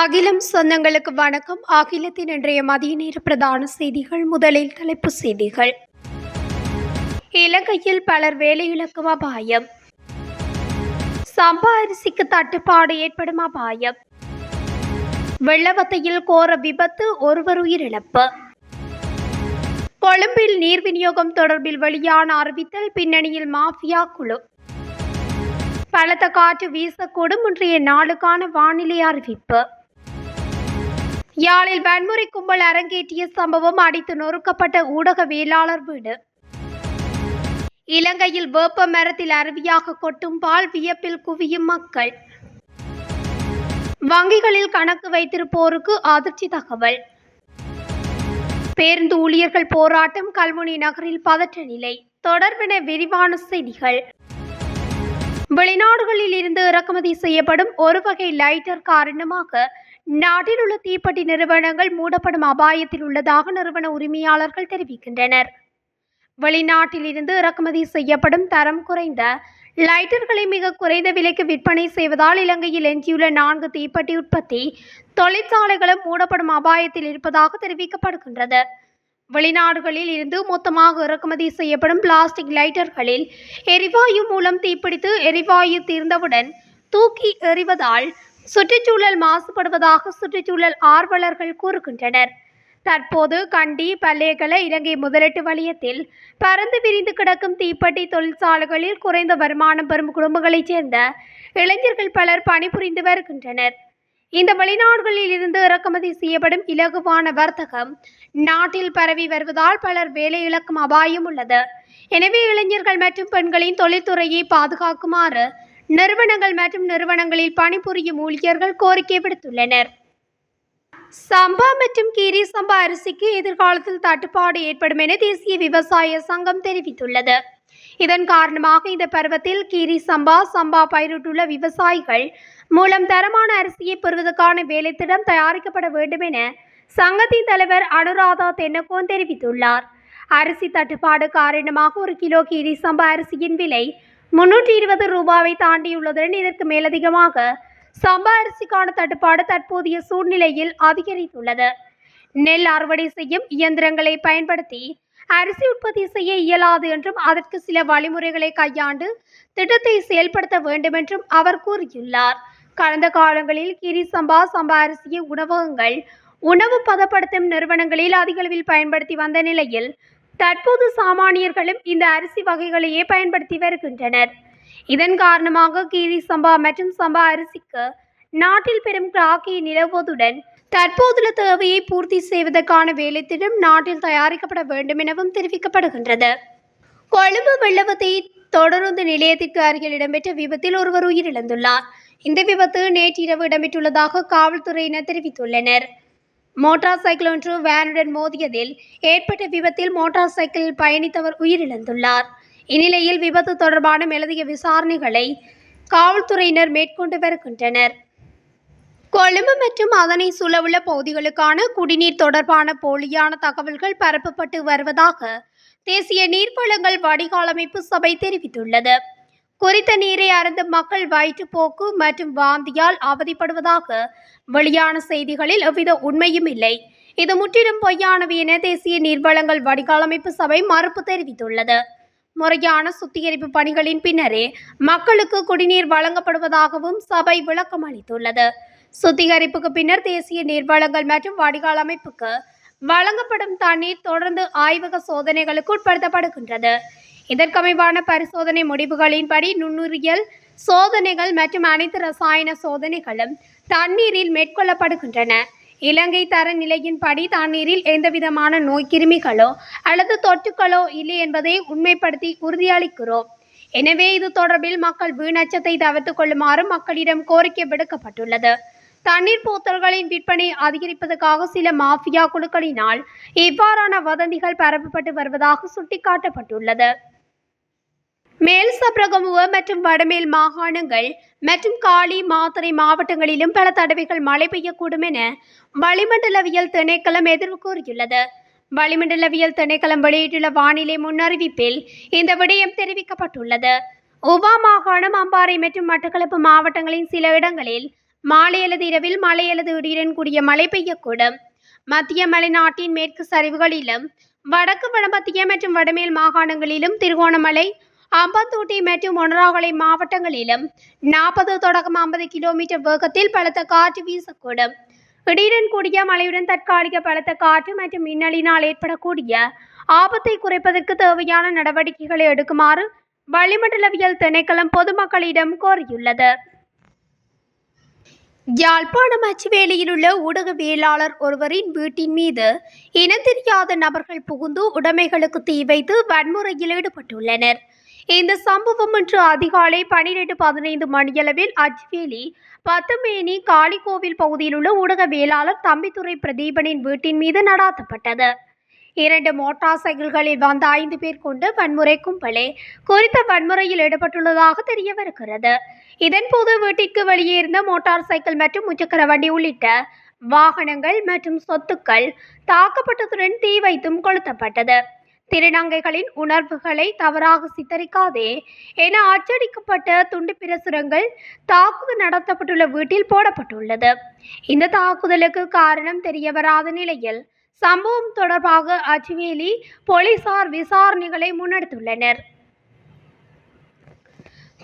அகிலம் சொந்தங்களுக்கு வணக்கம். அகிலத்தின் இன்றைய மதிய நேர பிரதான செய்திகள் முதலில் தலைப்புச் செய்திகள். இலங்கையில் பலர் வேலையிழக்கும் அபாயம். சம்பா அரிசிக்கு தட்டுப்பாடு ஏற்படும் அபாயம். வெள்ளவத்தையில் கோர விபத்து ஒருவர் உயிரிழப்பு. கொழும்பில் நீர் விநியோகம் தொடர்பில் வெளியான அறிவித்தல் பின்னணியில் மாஃபியா குழு. பலத்த காற்று வீசக்கூடும் இன்றைய நாளுக்கான வானிலை அறிவிப்பு. யாழில் வன்முறை கும்பல் அரங்கேற்றிய சம்பவம் அடித்து நொறுக்கப்பட்ட ஊடகவியலாளர் வீடு. இலங்கையில் வேப்ப மரத்தில் அருவியாக கொட்டும் பால் வியப்பில் குவியும் மக்கள். வங்கிகளில் கணக்கு வைத்திருப்போருக்கு அதிர்ச்சி தகவல். பேருந்து ஊழியர்கள் போராட்டம் கல்முனை நகரில் பதற்ற நிலை. தொடர்பென விரிவான செய்திகள். வெளிநாடுகளில் இருந்து இறக்குமதி செய்யப்படும் ஒரு வகை லைட்டர் காரணமாக நாட்டில் உள்ள தீப்பெட்டி நிறுவனங்கள் மூடப்படும் அபாயத்தில் உள்ளதாக நிறுவன உரிமையாளர்கள் தெரிவிக்கின்றனர். வெளிநாட்டில் இருந்து இறக்குமதி செய்யப்படும் தரம் குறைந்த லைட்டர்களை மிக குறைந்த விலைக்கு விற்பனை செய்வதால் இலங்கையில் எஞ்சியுள்ள நான்கு தீப்பெட்டி உற்பத்தி தொழிற்சாலைகளும் மூடப்படும் அபாயத்தில் இருப்பதாக தெரிவிக்கப்படுகின்றது. வெளிநாடுகளில் இருந்து மொத்தமாக இறக்குமதி செய்யப்படும் பிளாஸ்டிக் லைட்டர்களில் எரிவாயு மூலம் தீப்பிடித்து எரிவாயு தீர்ந்தவுடன் தூக்கி எறிவதால் சுற்றுச்சூழல் மாசுபடுவதாக சுற்றுச்சூழல் ஆர்வலர்கள் கூறுகின்றனர். தற்போது கண்டி பல்லேகல இலங்கை முதலீட்டு வலயத்தில் பறந்து விரிந்து கிடக்கும் தீப்பெட்டி தொழிற்சாலைகளில் குறைந்த வருமானம் பெறும் குடும்பங்களைச் சேர்ந்த இளைஞர்கள் பலர் பணிபுரிந்து வருகின்றனர். இந்த வெளிநாடுகளில் இருந்து இறக்குமதி செய்யப்படும் இலகுவான வர்த்தகம் நாட்டில் பரவி வருவதால் பலர் வேலை இழக்கும் அபாயம் உள்ளது. எனவே இளைஞர்கள் மற்றும் பெண்களின் தொழில்துறையை பாதுகாக்குமாறு நிறுவனங்கள் மற்றும் நிறுவனங்களில் பணிபுரியும் ஊழியர்கள் கோரிக்கை விடுத்துள்ளனர். சம்பா மற்றும் கீரி சம்பா அரிசிக்கு எதிர்காலத்தில் தட்டுப்பாடு ஏற்படும் என தேசிய விவசாய சங்கம் தெரிவித்துள்ளது. இதன் காரணமாக இந்த பருவத்தில் கீரி சம்பா சம்பா பயிரிட்டுள்ள விவசாயிகள் மூலம் தரமான அரிசியை பெறுவதற்கான வேலைத்திட்டம் தயாரிக்கப்பட வேண்டும் என சங்கத்தின் தலைவர் அனுராதா தென்னகோன் தெரிவித்துள்ளார். அரிசி தட்டுப்பாடு காரணமாக ஒரு கிலோ கீரி சம்பா அரிசியின் விலை முன்னூற்றி இருபது ரூபாவை தாண்டியுள்ளதுடன் இதற்கு மேலதிகமாக சம்பா அரிசிக்கான தட்டுப்பாடு தற்போதைய சூழ்நிலையில் அதிகரித்துள்ளது. நெல் அறுவடை செய்யும் இயந்திரங்களை பயன்படுத்தி அரிசி உற்பத்தி செய்ய இயலாது என்றும் அதற்கு சில வழிமுறைகளை கையாண்டு திட்டத்தை செயல்படுத்த வேண்டும் என்றும் அவர் கூறியுள்ளார். கடந்த காலங்களில் கிரி சம்பா சம்பா அரிசியை உணவகங்கள் உணவு பதப்படுத்தும் நிறுவனங்களில் அதிகளவில் பயன்படுத்தி வந்த நிலையில் தற்போது சாமானியர்களும் இந்த அரிசி வகைகளையே பயன்படுத்தி வருகின்றனர். இதன் காரணமாக கீரி சம்பா மற்றும் சம்பா அரிசிக்கு நாட்டில் பெரும் கிராக்கி நிலவுவதுடன் தற்போதுள்ள தேவையை பூர்த்தி செய்வதற்கான வேலைத்திட்டம் நாட்டில் தயாரிக்கப்பட வேண்டும் எனவும் தெரிவிக்கப்படுகின்றது. கொழும்பு வெள்ளவத்தை தொடருந்து நிலையத்திற்கு அருகில் இடம்பெற்ற விபத்தில் ஒருவர் உயிரிழந்துள்ளார். இந்த விபத்து நேற்றிரவு இடம்பெற்றுள்ளதாக காவல்துறையினர் தெரிவித்துள்ளனர். மோட்டார் சைக்கிள் ஒன்று வேனுடன் மோதியதில் ஏற்பட்ட விபத்தில் மோட்டார் சைக்கிளில் பயணித்தவர் உயிரிழந்துள்ளார். இந்நிலையில் விபத்து தொடர்பான மேலதிக விசாரணைகளை காவல்துறையினர் மேற்கொண்டு வருகின்றனர். கொழும்பு மற்றும் அதனை சுழவுள்ள பகுதிகளுக்கான குடிநீர் தொடர்பான போலியான தகவல்கள் பரப்பப்பட்டு வருவதாக தேசிய நீர்வளங்கள் வடிகாலமைப்பு சபை தெரிவித்துள்ளது. குறித்த நீரை அருந்தும் மக்கள் வயிற்றுப்போக்கு மற்றும் வாந்தியால் அவதிப்படுவதாக வெளியான செய்திகளில் எவ்வித உண்மையும் இல்லை. இது முற்றிலும் பொய்யானவை என தேசிய நீர்வளங்கள் வடிகாலமைப்பு சபை மறுப்பு தெரிவித்துள்ளது. முறையான சுத்திகரிப்பு பணிகளின் பின்னரே மக்களுக்கு குடிநீர் வழங்கப்படுவதாகவும் சபை விளக்கம் அளித்துள்ளது. சுத்திகரிப்புக்கு பின்னர் தேசிய நீர்வளங்கள் மற்றும் வடிகால் அமைப்புக்கு வழங்கப்படும் தண்ணீர் தொடர்ந்து ஆய்வக சோதனைகளுக்கு உட்படுத்தப்படுகின்றது. இதற்கமைவான பரிசோதனை முடிவுகளின்படி நுண்ணுரியல் சோதனைகள் மற்றும் அனைத்து ரசாயன சோதனைகளும் தண்ணீரில் மேற்கொள்ளப்படுகின்றன. இலங்கை தரநிலையின்படி தண்ணீரில் எந்தவிதமான நோய் கிருமிகளோ அல்லது தொற்றுக்களோ இல்லை என்பதை உண்மைப்படுத்தி உறுதியளிக்கிறோம். எனவே இது தொடர்பில் மக்கள் வீணச்சத்தை தவிர்த்து கொள்ளுமாறு மக்களிடம் கோரிக்கை விடுக்கப்பட்டுள்ளது. தண்ணீர் போத்தல்களின் விற்பனை அதிகரிப்பதற்காக சில மாஃபியா குழுக்களினால் இவ்வாறான வதந்திகள் பரப்பப்பட்டு வருவதாக சுட்டிக்காட்டப்பட்டுள்ளது. மேல் சப்ரகமுவ மற்றும் வடமேல் மாகாணங்கள் மற்றும் காலி மாத்தறை மாவட்டங்களிலும் பல தடவைகள் மழை பெய்யக்கூடும் என வளிமண்டலவியல் திணைக்களம் எதிர்வு கூறியுள்ளது. வளிமண்டலவியல் திணைக்களம் வெளியிட்டுள்ள வானிலை முன்னறிவிப்பில் இந்த விடயம் தெரிவிக்கப்பட்டுள்ளது. உபா மாகாணம் அம்பாறை மற்றும் மட்டக்களப்பு மாவட்டங்களின் சில இடங்களில் மாலை அல்லது இரவில் மழை அல்லது இடியுடன் கூடிய மழை பெய்யக்கூடும். மத்திய மலைநாட்டின் மேற்கு சரிவுகளிலும் வடக்கு வடமத்திய மற்றும் வடமேல் மாகாணங்களிலும் திருகோணமலை அம்பத்தூட்டி மற்றும் ஒனராகலை மாவட்டங்களிலும் நாற்பது தொடக்கம் ஐம்பது கிலோமீட்டர் வேகத்தில் பலத்த காற்று வீசக்கூடும். இடியுடன் கூடிய மழையுடன் தற்காலிக பலத்த காற்று மற்றும் மின்னலினால் ஏற்படக்கூடிய ஆபத்தை குறைப்பதற்கு தேவையான நடவடிக்கைகளை எடுக்குமாறு வளிமண்டலவியல் திணைக்களம் பொதுமக்களிடம் கோரியுள்ளது. யாழ்ப்பாணம் அச்சுவேலியில் உள்ள ஊடகவியலாளர் ஒருவரின் வீட்டின் மீது இனந்தெரியாத நபர்கள் புகுந்து உடைமைகளுக்கு தீ வைத்து வன்முறையில் ஈடுபட்டுள்ளனர். இந்த சம்பவம் இன்று அதிகாலை பனிரெண்டு பதினைந்து மணியளவில் அஜ்வேலி பத்துமேனி காளிகோவில் பகுதியில் உள்ள ஊடகவியலாளர் தம்பித்துறை பிரதீபனின் வீட்டின் மீது நடாத்தப்பட்டது. இரண்டு மோட்டார் சைக்கிள்களில் வந்த ஐந்து பேர் கொண்டு வன்முறை கும்பலே குறித்த வன்முறையில் ஈடுபட்டுள்ளதாக தெரியவிருக்கிறது இதன்போது வீட்டிற்கு வெளியே இருந்த மோட்டார் சைக்கிள் மற்றும் முச்சக்கர வண்டி உள்ளிட்ட வாகனங்கள் மற்றும் சொத்துக்கள் தாக்கப்பட்டதுடன் தீ வைத்தும் கொளுத்தப்பட்டது. திருநங்கைகளின் உணர்வுகளை தவறாக சித்தரிக்காதே என அச்சடிக்கப்பட்ட துண்டு பிரசுரங்கள் தாக்குதல் நடத்தப்பட்டுள்ள வீட்டில் போடப்பட்டுள்ளது. இந்த தாக்குதலுக்கு காரணம் தெரியவராத நிலையில் சம்பவம் தொடர்பாக அச்சுவேலி போலீசார் விசாரணைகளை முன்னெடுத்துள்ளனர்.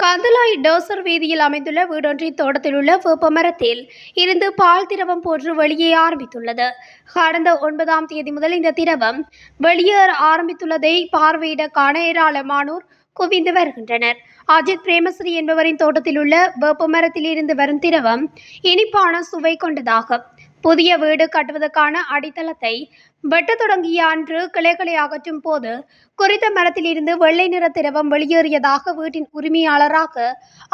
கந்தலாய் டோசர் வீதியில் அமைந்துள்ள வீடொன்றின் தோட்டத்தில் உள்ள வேப்பமரத்தில் இருந்து பால் திரவம் போன்று வெளியே ஆரம்பித்துள்ளது. கடந்த ஒன்பதாம் தேதி முதல் இந்த திரவம் வெளியேற ஆரம்பித்துள்ளதை பார்வையிட காண ஏராளமானோர் குவிந்து வருகின்றனர். அஜித் பிரேமஸ்ரீ என்பவரின் தோட்டத்தில் உள்ள வேப்பமரத்தில் இருந்து வரும் திரவம் இனிப்பான சுவை கொண்டதாகும். புதிய வீடு கட்டுவதற்கான அடித்தளத்தை வெட்டத் தொடங்கிய அன்று கிளைகளை அகற்றும் போது குறித்த மரத்தில் இருந்து வெள்ளை நிற திரவம் வெளியேறியதாக வீட்டின் உரிமையாளராக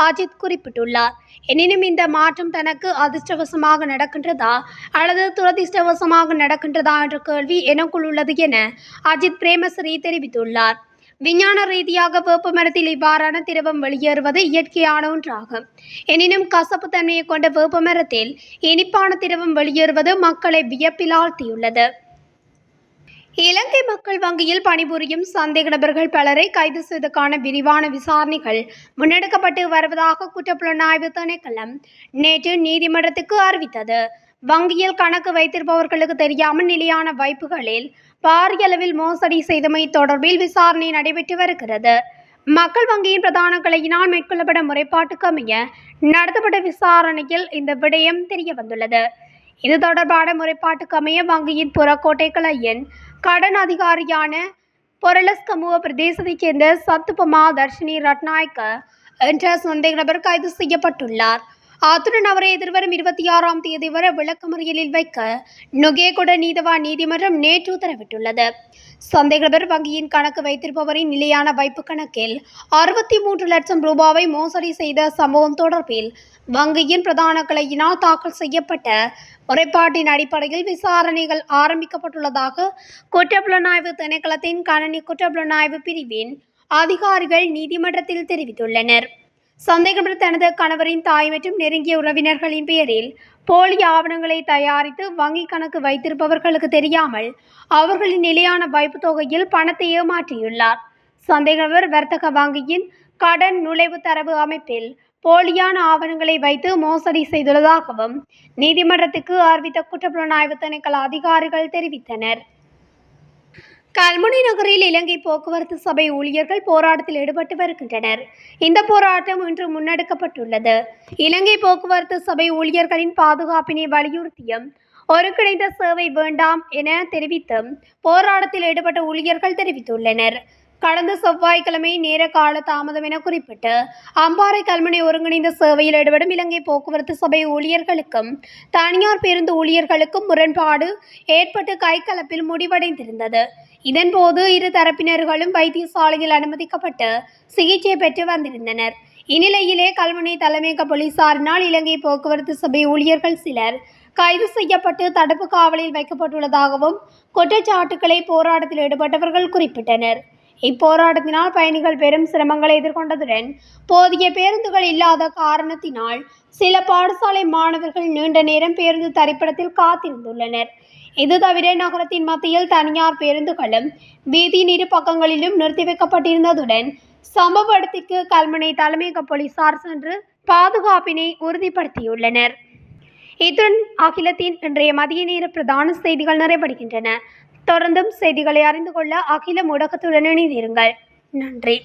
அஜித் குறிப்பிட்டுள்ளார். எனினும் இந்த மாற்றம் தனக்கு அதிர்ஷ்டவசமாக நடக்கின்றதா அல்லது துரதிர்ஷ்டவசமாக நடக்கின்றதா என்ற கேள்வி எனக்குள் உள்ளது என அஜித் பிரேமசிறி தெரிவித்துள்ளார். விஞ்ஞான ரீதியாக வேப்ப மரத்தில் இவ்வாறான திரவம் வெளியேறுவது இயற்கையான ஒன்றாகும் எனினும் கசப்பு தன்மையை கொண்ட வேப்ப மரத்தில் இனிப்பான திரவம் வெளியேறுவது மக்களை வியப்பில் ஆழ்த்தியுள்ளது. இலங்கை மக்கள் வங்கியில் பணிபுரியும் சந்தேக நபர்கள் பலரை கைது செய்வதற்கான விரிவான விசாரணைகள் முன்னெடுக்கப்பட்டு வருவதாக குற்றப்புலனாய்வு திணைக்களம் நேற்று நீதிமன்றத்துக்கு அறிவித்தது. வங்கியில் கணக்கு வைத்திருப்பவர்களுக்கு தெரியாமல் நிலையான வைப்புகளில் பாரிய அளவில் மோசடி செய்தமை தொடர்பில் விசாரணை நடைபெற்று வருகிறது. மக்கள் வங்கியின் பிரதான கிளையினால் மேற்கொள்ளப்பட்ட முறைப்பாட்டுக்கு அமைய நடத்தப்பட்ட விசாரணையில் இந்த விடயம் தெரிய வந்துள்ளது இது தொடர்பான முறைப்பாட்டுக்கு அமைய வங்கியின் புறக்கோட்டை கிளையின் கடன் அதிகாரியான பொரலஸ்கமுவ பிரதேசத்தைச் சேர்ந்த சத்துபமா தர்ஷினி ரட்நாயக்க என்ற சந்தேக நபர் கைது செய்யப்பட்டுள்ளார். அத்துடன் அவரை எதிர்வரும் இருபத்தி ஆறாம் தேதி வரை விளக்கமறியலில் வைக்க நுகேகுட நீதவான் நீதிமன்றம் நேற்று உத்தரவிட்டுள்ளது. சந்தேகபர் வங்கியின் கணக்கு வைத்திருப்பவரின் நிலையான வைப்பு கணக்கில் அறுபத்தி மூன்று லட்சம் ரூபாவை மோசடி செய்த சம்பவம் தொடர்பில் வங்கியின் பிரதான கிளையினால் தாக்கல் செய்யப்பட்ட முறைப்பாட்டின் அடிப்படையில் விசாரணைகள் ஆரம்பிக்கப்பட்டுள்ளதாக குற்றப்புலனாய்வு திணைக்களத்தின் கணனி குற்றப்புலனாய்வு பிரிவின் அதிகாரிகள் நீதிமன்றத்தில் தெரிவித்துள்ளனர். சந்தேகப்பட்ட தனது கணவரின் தாய் மற்றும் நெருங்கிய உறவினர்களின் பெயரில் போலி ஆவணங்களை தயாரித்து வங்கி கணக்கு வைத்திருப்பவர்களுக்கு தெரியாமல் அவர்களின் நிலையான வைப்பு தொகையில் பணத்தை ஏமாற்றியுள்ளார். சந்தேகவர் வர்த்தக வங்கியின் கடன் நுழைவு தரவு அமைப்பில் போலியான ஆவணங்களை வைத்து மோசடி செய்துள்ளதாகவும் நீதிமன்றத்துக்கு அறிவித்த குற்றப்புலனாய்வு திணைக்கள அதிகாரிகள் தெரிவித்தனர். கல்முனை நகரில் இலங்கை போக்குவரத்து சபை ஊழியர்கள் போராட்டத்தில் ஈடுபட்டு வருகின்றனர். இந்த போராட்டம் இன்று முன்னெடுக்கப்பட்டுள்ளது. இலங்கை போக்குவரத்து சபை ஊழியர்களின் பாதுகாப்பினை வலியுறுத்தியும் ஒருங்கிணைந்த சேவை வேண்டாம் என தெரிவித்தும் போராட்டத்தில் ஈடுபட்ட ஊழியர்கள் தெரிவித்துள்ளனர். கடந்த செவ்வாய்க்கிழமை நேர கால தாமதம் என குறிப்பிட்டு அம்பாறை கல்முனை ஒருங்கிணைந்த சேவையில் ஈடுபடும் இலங்கை போக்குவரத்து சபை ஊழியர்களுக்கும் தனியார் பேருந்து ஊழியர்களுக்கும் முரண்பாடு ஏற்பட்டு கைகலப்பில் முடிவடைந்திருந்தது. இதன்போது இரு தரப்பினர்களும் வைத்தியசாலையில் அனுமதிக்கப்பட்டு சிகிச்சை பெற்று வந்திருந்தனர். இந்நிலையிலே கல்முனை தலைமையக போலீசாரினால் இலங்கை போக்குவரத்து சபை ஊழியர்கள் சிலர் கைது செய்யப்பட்டு தடுப்பு காவலில் வைக்கப்பட்டுள்ளதாகவும் குற்றச்சாட்டுக்களை போராட்டத்தில் ஈடுபட்டவர்கள் குறிப்பிட்டனர். இப்போராட்டத்தினால் பயணிகள் பெரும் சிரமங்களை எதிர்கொண்டதுடன் போதிய பேருந்துகள் இல்லாத காரணத்தினால் சில பாடசாலை மாணவர்கள் நீண்ட நேரம் பேருந்து தரிப்பிடத்தில் காத்திருந்துள்ளனர். இது தவிர நகரத்தின் மத்தியில் தனியார் பேருந்துகளும் வீதியின் இரு பக்கங்களிலும் நிறுத்தி வைக்கப்பட்டிருந்ததுடன் சம்பவ இடத்திற்கு கல்முனை தலைமையக போலீசார் சென்று பாதுகாப்பினை உறுதிப்படுத்தியுள்ளனர். இத்துடன் அகிலத்தின் இன்றைய மதிய நேர பிரதான செய்திகள் நிறைவடைகின்றன. தொடர்ந்தும் செய்திகளை அறிந்து கொள்ள அகில ஊடகத்துடன் இணைந்திருங்கள். நன்றி.